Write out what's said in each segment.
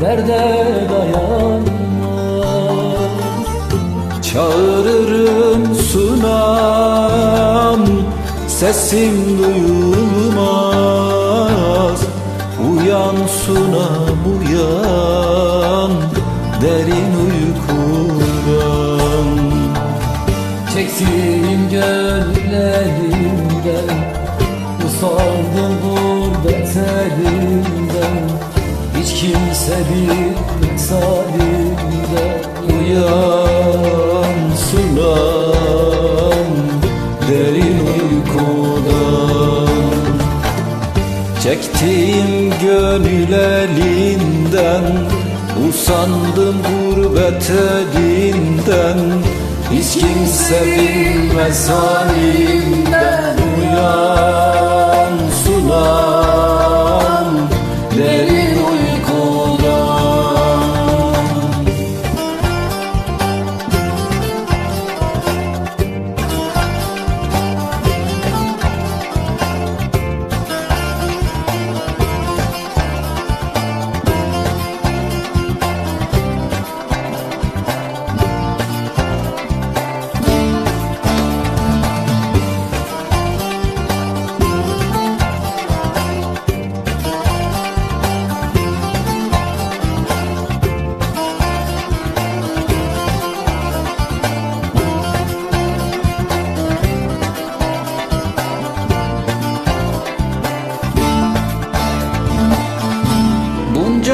Derde dayanmaz. Çağırırım sunam Sesim duyulmaz. Uyan sunam uyan Derin uykudan. Çektiğim gönüllerimden Usandım gurbet elimden Hiç kimse bilmez halimden Uyan sunam Derin uykudan. Çektiğim gönül elinden Usandım gurbet elinden Hiç kimse bilmez halimden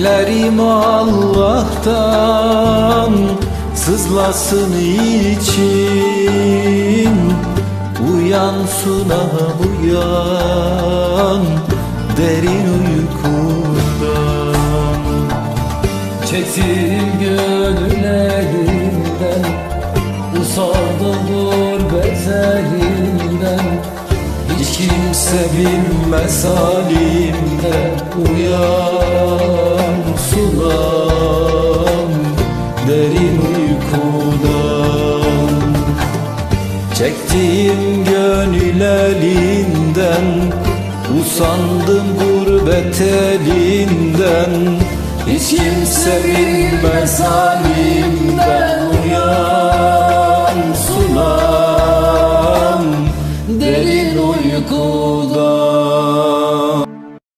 Dilerim Allah'tan sızlasın için Uyan sunam uyan derin uykudan. Çektiğim gönüllerinden Usandım gurbet elinden Hiç kimse bilmez halimden Uyan sunam derin uykudan. Çektiğim gönül elinden Usandım gurbet elinden. Hiç kimse bilmez halimden Uyan